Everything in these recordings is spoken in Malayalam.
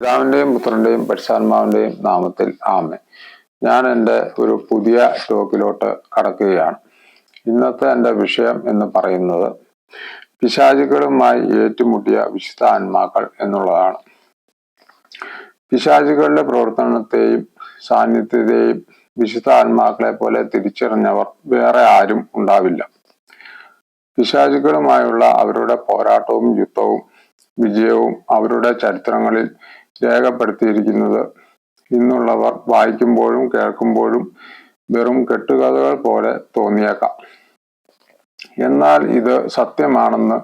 പിതാവിന്റെയും പുത്രന്റെയും പരിശാത്മാവിന്റെയും നാമത്തിൽ ആമേ ഞാൻ എന്റെ ഒരു പുതിയ ടോക്കിലോട്ട് കടക്കുകയാണ്. ഇന്നത്തെ എന്റെ വിഷയം എന്ന് പറയുന്നത് പിശാചുകളുമായി ഏറ്റുമുട്ടിയ വിശുദ്ധ ആത്മാക്കൾ എന്നുള്ളതാണ്. പിശാചുകളുടെ പ്രവർത്തനത്തെയും സാന്നിധ്യത്തെയും വിശുദ്ധ ആത്മാക്കളെ പോലെ തിരിച്ചറിഞ്ഞവർ വേറെ ആരും ഉണ്ടാവില്ല. പിശാചികളുമായുള്ള അവരുടെ പോരാട്ടവും യുദ്ധവും വിജയവും അവരുടെ ചരിത്രങ്ങളിൽ രേഖപ്പെടുത്തിയിരിക്കുന്നത്. ഇന്നുള്ളവർ വായിക്കുമ്പോഴും കേൾക്കുമ്പോഴും വെറും കെട്ടുകഥകൾ പോലെ തോന്നിയേക്കാം. എന്നാൽ ഇത് സത്യമാണെന്ന്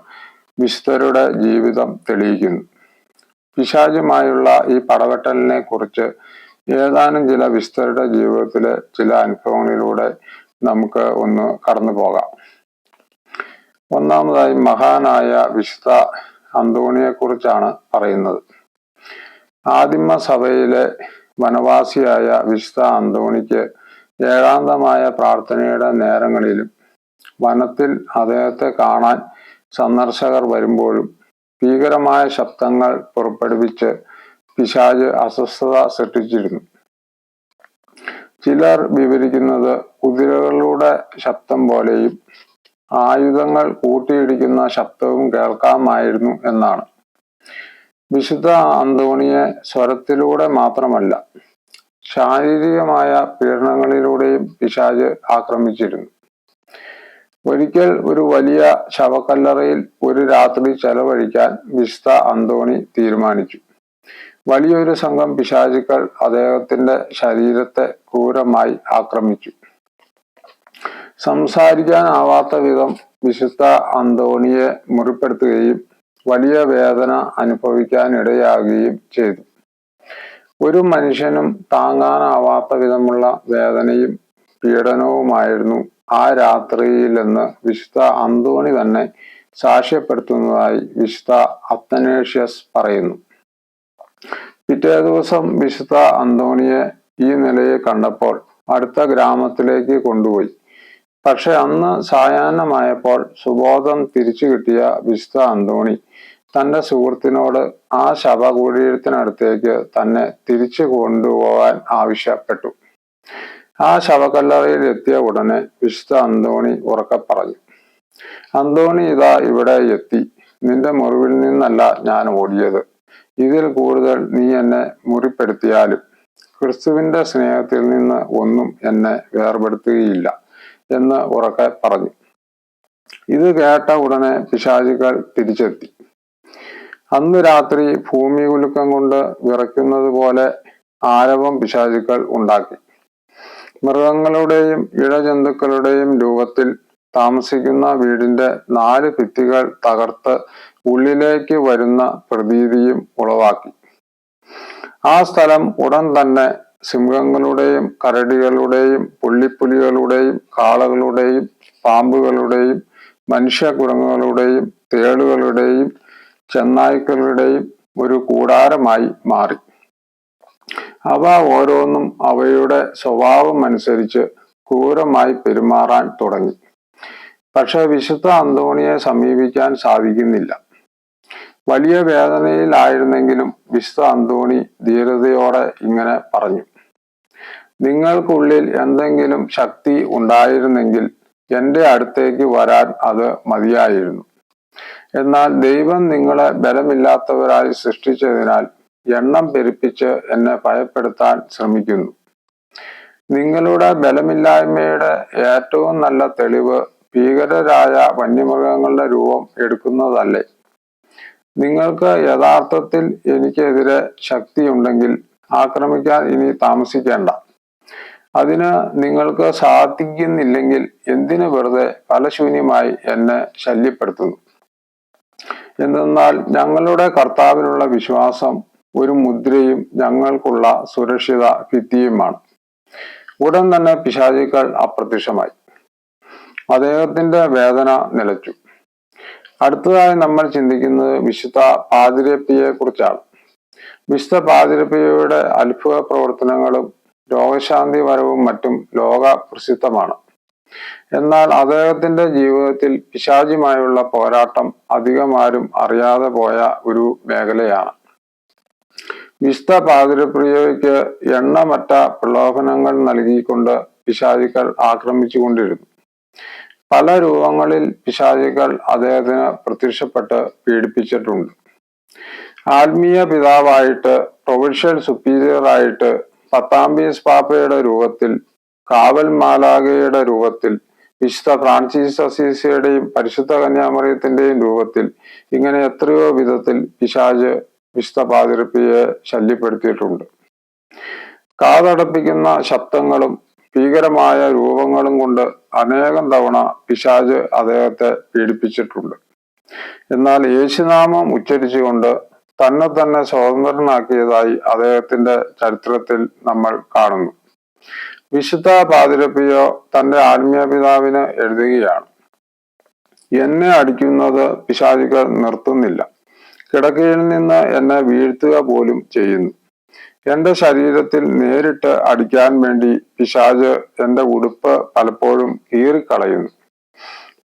വിശുദ്ധരുടെ ജീവിതം തെളിയിക്കുന്നു. പിശാചുമായുള്ള ഈ പടവെട്ടലിനെ കുറിച്ച് ഏതാനും ചില വിശുദ്ധരുടെ ജീവിതത്തിലെ ചില അനുഭവങ്ങളിലൂടെ നമുക്ക് ഒന്ന് കടന്നു പോകാം ഒന്നാമതായി മഹാനായ വിശുദ്ധ അന്തോണിയെ കുറിച്ചാണ് പറയുന്നത്. ആദിമ സഭയിലെ വനവാസിയായ വിശുദ്ധ അന്തോണിക്ക് ഏകാന്തമായ പ്രാർത്ഥനയുടെ നേരങ്ങളിലും വനത്തിൽ അദ്ദേഹത്തെ കാണാൻ സന്ദർശകർ വരുമ്പോഴും ഭീകരമായ ശബ്ദങ്ങൾ പുറപ്പെടുവിച്ച് പിശാജ് അസ്വസ്ഥത സൃഷ്ടിച്ചിരുന്നു. ചിലർ വിവരിക്കുന്നത് കുതിരകളുടെ ശബ്ദം പോലെയും ആയുധങ്ങൾ കൂട്ടിയിടിക്കുന്ന ശബ്ദവും കേൾക്കാമായിരുന്നു എന്നാണ്. വിശുദ്ധ അന്തോണിയെ സ്വരത്തിലൂടെ മാത്രമല്ല ശാരീരികമായ പീഡനങ്ങളിലൂടെയും പിശാജ് ആക്രമിച്ചിരുന്നു. ഒരിക്കൽ ഒരു വലിയ ശവക്കല്ലറയിൽ ഒരു രാത്രി ചെലവഴിക്കാൻ വിശുദ്ധ അന്തോണി തീരുമാനിച്ചു. വലിയൊരു സംഘം പിശാചുക്കൾ അദ്ദേഹത്തിന്റെ ശരീരത്തെ ക്രൂരമായി ആക്രമിച്ചു. സംസാരിക്കാനാവാത്ത വിധം വിശുദ്ധ അന്തോണിയെ മുറിപ്പെടുത്തുകയും വലിയ വേദന അനുഭവിക്കാനിടയാകുകയും ചെയ്തു. ഒരു മനുഷ്യനും താങ്ങാനാവാത്ത വിധമുള്ള വേദനയും പീഡനവുമായിരുന്നു ആ രാത്രിയിലെന്ന് വിശുദ്ധ അന്തോണി തന്നെ സാക്ഷ്യപ്പെടുത്തുന്നതായി വിശുദ്ധ അത്തനേഷ്യസ് പറയുന്നു. പിറ്റേ ദിവസം വിശുദ്ധ അന്തോണിയെ ഈ നിലയെ കണ്ടപ്പോൾ അടുത്ത ഗ്രാമത്തിലേക്ക് കൊണ്ടുപോയി. പക്ഷെ അന്ന് സായാഹ്നമായപ്പോൾ സുബോധം തിരിച്ചു കിട്ടിയ വിശുദ്ധ അന്തോണി തന്റെ സുഹൃത്തിനോട് ആ ശവകുടീരത്തിനടുത്തേക്ക് തന്നെ തിരിച്ചു കൊണ്ടുപോകാൻ ആവശ്യപ്പെട്ടു. ആ ശവക്കല്ലറയിൽ എത്തിയ ഉടനെ വിശുദ്ധ അന്തോണി ഉറക്കെ പറഞ്ഞു അന്തോണി ഇതാ ഇവിടെ എത്തി. നിന്റെ മുറിവിൽ നിന്നല്ല ഞാൻ ഓടിയത്. ഇതിൽ കൂടുതൽ നീ എന്നെ മുറിപ്പെടുത്തിയാലും ക്രിസ്തുവിന്റെ സ്നേഹത്തിൽ നിന്ന് ഒന്നും എന്നെ വേർപെടുത്തുകയില്ല. എന്ന് ഉറക്കെ പറഞ്ഞു. ഇത് കേട്ട ഉടനെ പിശാചികൾ തിരിച്ചെത്തി. അന്ന് രാത്രി ഭൂമി കുലുക്കം കൊണ്ട് വിറയ്ക്കുന്നത് പോലെ ആരവം പിശാചുക്കൾ ഉണ്ടാക്കി. മൃഗങ്ങളുടെയും ഇഴജന്തുക്കളുടെയും രൂപത്തിൽ താമസിക്കുന്ന വീടിന്റെ നാല് ഭിത്തികൾ തകർത്ത് ഉള്ളിലേക്ക് വരുന്ന പ്രതീതിയും ഉളവാക്കി. ആ സ്ഥലം ഉടൻ തന്നെ സിംഹങ്ങളുടെയും കരടികളുടെയും പുള്ളിപ്പുലികളുടെയും കാളകളുടെയും പാമ്പുകളുടെയും മനുഷ്യകുരങ്ങുകളുടെയും തേളുകളുടെയും ചെന്നായ്ക്കളുടെയും ഒരു കൂടാരമായി മാറി. അവ ഓരോന്നും അവയുടെ സ്വഭാവം അനുസരിച്ച് ക്രൂരമായി പെരുമാറാൻ തുടങ്ങി. പക്ഷെ വിശുദ്ധ അന്തോണിയെ സമീപിക്കാൻ സാധിക്കുന്നില്ല. വലിയ വേദനയിലായിരുന്നെങ്കിലും വിശുദ്ധ അന്തോണി ധീരതയോടെ ഇങ്ങനെ പറഞ്ഞു. നിങ്ങൾക്കുള്ളിൽ എന്തെങ്കിലും ശക്തി ഉണ്ടായിരുന്നെങ്കിൽ എന്റെ അടുത്തേക്ക് വരാൻ അത് മതിയായിരുന്നു. എന്നാൽ ദൈവം നിങ്ങളെ ബലമില്ലാത്തവരായി സൃഷ്ടിച്ചതിനാൽ എണ്ണം പെരുപ്പിച്ച് എന്നെ ഭയപ്പെടുത്താൻ ശ്രമിക്കുന്നു. നിങ്ങളുടെ ബലമില്ലായ്മയുടെ ഏറ്റവും നല്ല തെളിവ് ഭീകരരായ വന്യമൃഗങ്ങളുടെ രൂപം എടുക്കുന്നതല്ലേ? നിങ്ങൾക്ക് യഥാർത്ഥത്തിൽ എനിക്കെതിരെ ശക്തിയുണ്ടെങ്കിൽ ആക്രമിക്കാൻ ഇനി താമസിക്കേണ്ട. അതിന് നിങ്ങൾക്ക് സാധിക്കുന്നില്ലെങ്കിൽ എന്തിനു വെറുതെ ഫലശൂന്യമായി എന്നെ ശല്യപ്പെടുത്തുന്നു? എന്തെന്നാൽ ഞങ്ങളുടെ കർത്താവിനുള്ള വിശ്വാസം ഒരു മുദ്രയും ഞങ്ങൾക്കുള്ള സുരക്ഷിത ഭിത്തിയുമാണ്. ഉടൻ തന്നെ പിശാചുക്കൾ അപ്രത്യക്ഷമായി. അദ്ദേഹത്തിന്റെ വേദന നിലച്ചു. അടുത്തതായി നമ്മൾ ചിന്തിക്കുന്നത് വിശുദ്ധ പാതിരപ്പിയെ കുറിച്ചാണ് വിശുദ്ധ പാതിരപ്പിയയുടെ അത്ഭുത പ്രവർത്തനങ്ങളും രോഗശാന്തി വരവും മറ്റും ലോക പ്രസിദ്ധമാണ്. എന്നാൽ അദ്ദേഹത്തിന്റെ ജീവിതത്തിൽ പിശാചിമായുള്ള പോരാട്ടം അധികമാരും അറിയാതെ പോയ ഒരു മേഖലയാണ്. വിശുദ്ധ പാതിരപ്രിയയ്ക്ക് എണ്ണമറ്റ പ്രലോഭനങ്ങൾ നൽകിക്കൊണ്ട് പിശാചിക്കൾ ആക്രമിച്ചുകൊണ്ടിരുന്നു. പല രൂപങ്ങളിൽ പിശാചികൾ അദ്ദേഹത്തിന് പ്രത്യക്ഷപ്പെട്ട് പീഡിപ്പിച്ചിട്ടുണ്ട്. ആത്മീയ പിതാവായിട്ട് പ്രൊവിൻഷ്യൽ സുപ്പീരിയർ ആയിട്ട് പത്താംബീസ് പാപ്പയുടെ രൂപത്തിൽ കാവൽ മാലാകയുടെ രൂപത്തിൽ വിശുദ്ധ ഫ്രാൻസിസ് അസീസിയുടെയും പരിശുദ്ധ കന്യാമറിയത്തിന്റെയും രൂപത്തിൽ ഇങ്ങനെ എത്രയോ വിധത്തിൽ പിശാജ് വിശുദ്ധ പാതിരപ്പിയെ ശല്യപ്പെടുത്തിയിട്ടുണ്ട്. കാതടപ്പിക്കുന്ന ശബ്ദങ്ങളും ഭീകരമായ രൂപങ്ങളും കൊണ്ട് അനേകം തവണ പിശാജ് അദ്ദേഹത്തെ പീഡിപ്പിച്ചിട്ടുണ്ട്. എന്നാൽ യേശുനാമം ഉച്ചരിച്ചുകൊണ്ട് തന്നെ തന്നെ സ്വതന്ത്രനാക്കിയതായി അദ്ദേഹത്തിന്റെ ചരിത്രത്തിൽ നമ്മൾ കാണുന്നു. വിശുദ്ധ പാതിരപ്പിയോ തന്റെ ആത്മീയ പിതാവിന് എഴുതുകയാണ്. എന്നെ അടിക്കുന്നത് പിശാചികൾ നിർത്തുന്നില്ല. കിടക്കയിൽ നിന്ന് എന്നെ വീഴ്ത്തുക പോലും ചെയ്യുന്നു. എന്റെ ശരീരത്തിൽ നേരിട്ട് അടിക്കാൻ വേണ്ടി പിശാജ് എന്റെ ഉടുപ്പ് പലപ്പോഴും കീറിക്കളയുന്നു.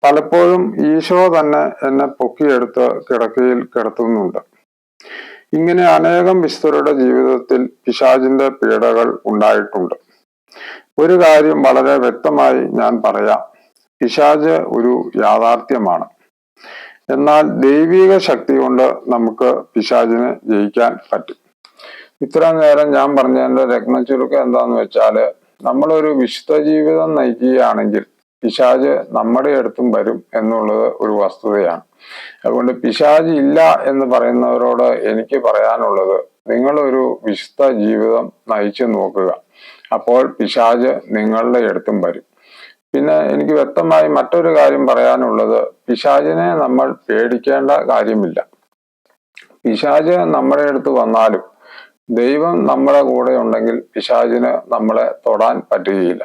പലപ്പോഴും ഈശോ തന്നെ എന്നെ പൊക്കിയെടുത്ത് കിടക്കയിൽ കിടത്തുന്നുണ്ട്. ഇങ്ങനെ അനേകം വിശുദ്ധരുടെ ജീവിതത്തിൽ പിശാചിന്റെ പീഡകൾ ഉണ്ടായിട്ടുണ്ട്. ഒരു കാര്യം വളരെ വ്യക്തമായി ഞാൻ പറയാം. പിശാജ് ഒരു യാഥാർത്ഥ്യമാണ്. എന്നാൽ ദൈവിക ശക്തി കൊണ്ട് നമുക്ക് പിശാജിനെ ജയിക്കാൻ പറ്റും. ഇത്ര നേരം ഞാൻ പറഞ്ഞതിന്റെ രത്ന ചുരുക്കം എന്താന്ന് വെച്ചാൽ നമ്മളൊരു വിശുദ്ധ ജീവിതം നയിക്കുകയാണെങ്കിൽ പിശാജ് നമ്മുടെ അടുത്തും വരും എന്നുള്ളത് ഒരു വസ്തുതയാണ്. അതുകൊണ്ട് പിശാജ് ഇല്ല എന്ന് പറയുന്നവരോട് എനിക്ക് പറയാനുള്ളത് നിങ്ങളൊരു വിശുദ്ധ ജീവിതം നയിച്ചു നോക്കുക. അപ്പോൾ പിശാജ് നിങ്ങളുടെ അടുത്തും വരും. പിന്നെ എനിക്ക് വ്യക്തമായി മറ്റൊരു കാര്യം പറയാനുള്ളത് പിശാജിനെ നമ്മൾ പേടിക്കേണ്ട കാര്യമില്ല. പിശാജ് നമ്മുടെ അടുത്ത് വന്നാലും ദൈവം നമ്മുടെ കൂടെ ഉണ്ടെങ്കിൽ പിശാജിന് നമ്മളെ തൊടാൻ പറ്റുകയില്ല.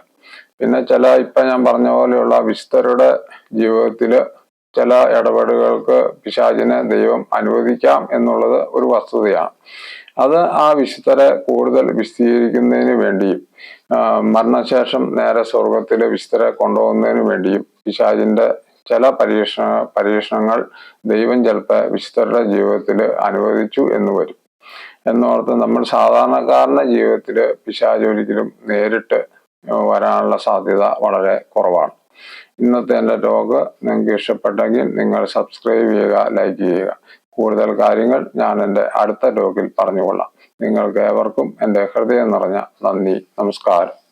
പിന്നെ ചില ഇപ്പൊ ഞാൻ പറഞ്ഞ പോലെയുള്ള വിശുദ്ധരുടെ ജീവിതത്തിൽ ചില ഇടപെടലുകൾക്ക് പിശാചിനെ ദൈവം അനുവദിക്കാം എന്നുള്ളത് ഒരു വസ്തുതയാണ്. അത് ആ വിശുദ്ധരെ കൂടുതൽ വിശദീകരിക്കുന്നതിന് വേണ്ടിയും മരണശേഷം നേരെ സ്വർഗത്തിലെ വിശുദ്ധരെ കൊണ്ടുപോകുന്നതിന് വേണ്ടിയും പിശാചിന്റെ ചില പരീക്ഷണ പരീക്ഷണങ്ങൾ ദൈവം ചിലപ്പോൾ വിശുദ്ധരുടെ ജീവിതത്തിൽ അനുവദിച്ചു എന്ന് വരും. എന്നോർത്ത് നമ്മൾ സാധാരണക്കാരന്റെ ജീവിതത്തിൽ പിശാച് ഒരിക്കലും നേരിട്ട് വരാനുള്ള സാധ്യത വളരെ കുറവാണ്. ഇന്നത്തെ എന്റെ ടോക്ക് നിങ്ങൾക്ക് ഇഷ്ടപ്പെട്ടെങ്കിൽ നിങ്ങൾ സബ്സ്ക്രൈബ് ചെയ്യുക ലൈക്ക് ചെയ്യുക. കൂടുതൽ കാര്യങ്ങൾ ഞാൻ എന്റെ അടുത്ത ടോക്കിൽ പറഞ്ഞുകൊള്ളാം. നിങ്ങൾക്ക് ഏവർക്കും എന്റെ ഹൃദയം നിറഞ്ഞ നന്ദി നമസ്കാരം.